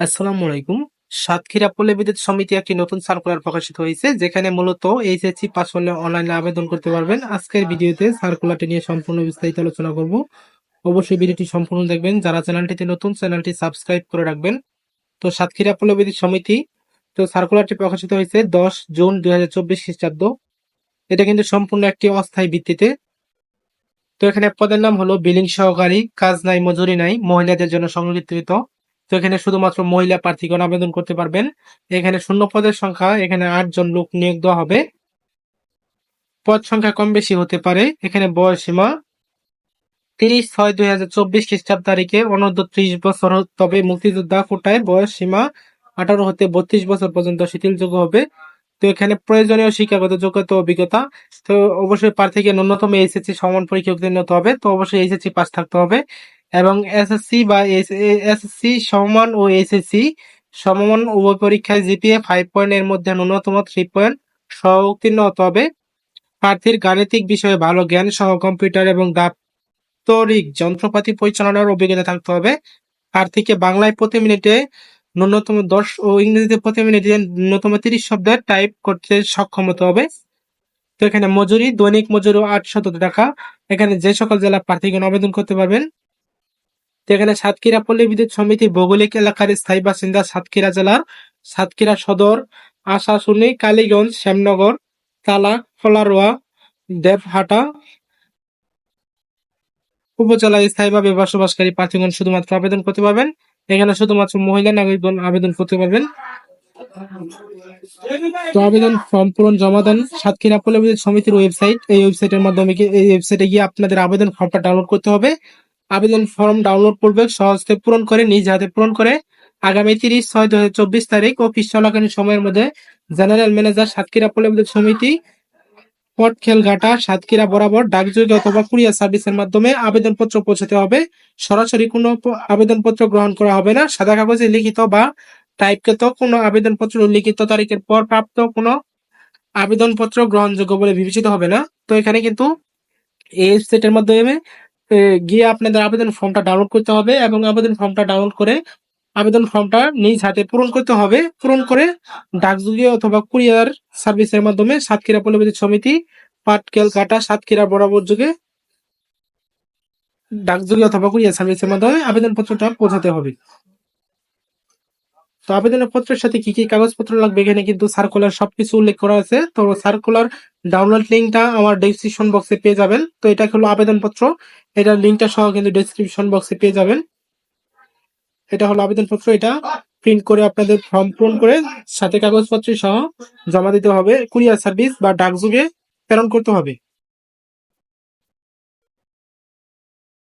আসসালামু আলাইকুম। সাতক্ষীরা পল্লী বিদ্যুৎ সমিতি একটি নতুন সার্কুলার প্রকাশিত হয়েছে, যেখানে মূলত এইচএসসি পাস হলে অনলাইনে আবেদন করতে পারবেন। আজকের ভিডিওতে সার্কুলারটি নিয়ে সম্পূর্ণ বিস্তারিত আলোচনা করব। অবশ্যই ভিডিওটি সম্পূর্ণ দেখবেন। যারা চ্যানেলটিতে নতুন, চ্যানেলটি সাবস্ক্রাইব করে রাখবেন। তো সাতক্ষীরা পল্লী বিদ্যুৎ সমিতি, তো সার্কুলারটি প্রকাশিত হয়েছে দশ জুন দুই হাজার চব্বিশ খ্রিস্টাব্দ। এটা কিন্তু সম্পূর্ণ একটি অস্থায়ী ভিত্তিতে। তো এখানে পদের নাম হলো বিলিং সহকারী, কাজ নাই, মজুরি নাই, মহিলাদের জন্য সংরক্ষিত তো এখানে শুধুমাত্র মহিলা প্রার্থীগণ আবেদন করতে পারবেন। এখানে শূন্য পদের সংখ্যা, এখানে আট জন লোক নিয়োগ দেওয়া হবে। পদ সংখ্যা কম বেশি হতে পারে, এখানে বয়স সীমা তিরিশ ছয় দুই হাজার চব্বিশ খ্রিস্টাব্দ তারিখে অনূর্ধ্ব ত্রিশ বছর তবে মুক্তিযোদ্ধা কোটায় বয়স সীমা আঠারো হতে বত্রিশ বছর পর্যন্ত শিথিলযোগ্য হবে। তো এখানে প্রয়োজনীয় শিক্ষাগত যোগ্যতা অভিজ্ঞতা, তো অবশ্যই প্রার্থীকে ন্যূনতম এইচএসসি সমান পরীক্ষা উত্তীর্ণ হতে হবে। তো অবশ্যই এইচএসসি পাস থাকতে হবে। এবং এসএসসি বা এসএসসি সমমান ও এসএসসি সমমান উভয় পরীক্ষায় জিপিএ ফাইভ পয়েন্ট এর মধ্যে ন্যূনতম থ্রি পয়েন্ট সহ হবে। প্রার্থীর গাণিতিক বিষয়ে ভালো জ্ঞান সহ কম্পিউটার এবং দাপ্তরিক যন্ত্রপাতি পরিচালনার অভিজ্ঞতা থাকতে হবে। প্রার্থীকে বাংলায় প্রতি মিনিটে ন্যূনতম দশ ও ইংরেজিতে প্রতি মিনিটে ন্যূনতম তিরিশ শব্দের টাইপ করতে সক্ষম হতে হবে। তো এখানে মজুরি, দৈনিক মজুরি আটশত টাকা। এখানে যে সকল জেলা প্রার্থীগণ আবেদন করতে পারবেন তো এখানে সাতক্ষীরা পল্লী বিদ্যুৎ সমিতি ভৌগোলিক এলাকার স্থায়ী বাসিন্দা সাতক্ষীরা জেলার সাতক্ষীরা সদর, আশাশুনি, কালীগঞ্জ, শ্যামনগর, তালা, ফলারোয়া, দেবহাটা উপজেলায় স্থায়ীভাবে বসবাসকারী প্রার্থীগণ শুধুমাত্র আবেদন করতে পারবেন। এখানে শুধুমাত্র মহিলা নাগরিকগণ আবেদন করতে পারবেন। তো আবেদন ফর্ম পূরণ জমা দেন সাতক্ষীরা পল্লী সমিতির ওয়েবসাইট। এই ওয়েবসাইটের মাধ্যমে এই ওয়েবসাইটে গিয়ে আপনাদের আবেদন ফর্মটা ডাউনলোড করতে হবে। আবেদন ফর্ম ডাউনলোড করবে সহজে পূরণ করে, নিজ হাতে পূরণ করে। আগামী তিরিশ ছয় দু চব্বিশ তারিখ, অফিস চলাকালীন সময়ের মধ্যে জেনারেল ম্যানেজার সাতক্ষীরা পল্লী সমিতি, পটখেলঘাটা, সাতক্ষীরা বরাবর, ডাকযোগে অথবা কুরিয়ার সার্ভিসের মাধ্যমে আবেদনপত্র পৌঁছাতে হবে। সরাসরি কোনো আবেদনপত্র গ্রহণ করা হবে না। সাদা কাগজে লিখিত বা টাইপকৃত কোনো আবেদনপত্র লিখিত তারিখের পর প্রাপ্ত কোনো আবেদনপত্র গ্রহণযোগ্য বলে বিবেচিত হবে না। তো এখানে কিন্তু এই ওয়েবসাইটের মাধ্যমে গিয়ে আপনাদের আবেদন ফর্মটা ডাউনলোড করতে হবে এবং আবেদন ফর্মটা ডাউনলোড করে আবেদন ফর্মটা নিজ হাতে পূরণ করতে হবে। পূরণ করে ডাকযোগে অথবা কুরিয়ার সার্ভিসের মাধ্যমে সাতক্ষীরা পল্লী বিদ্যুৎ সমিতি পাটকেল কাটা, সাতক্ষীরা বরাবর যুগে ডাকযোগে অথবা কুরিয়ার সার্ভিসের মাধ্যমে আবেদনপত্রটা পৌঁছাতে হবে। তো আবেদনের পত্রের সাথে কি কি কাগজপত্র লাগবে এখানে কিন্তু সার্কুলার সবকিছু উল্লেখ করা আছে। তো সার্কুলার ডাউনলোড লিঙ্কটা আমার ডেসক্রিপশন বক্সে পেয়ে যাবেন। তো এটা হলো আবেদনপত্র। এটার লিঙ্কটা সহ কিন্তু ডেসক্রিপশন বক্সে পেয়ে যাবেন। এটা হলো আবেদনপত্র। এটা প্রিন্ট করে আপনাদের ফর্ম পূরণ করে সাথে কাগজপত্র সহ জমা দিতে হবে। কুরিয়ার সার্ভিস বা ডাকযোগে প্রেরণ করতে হবে।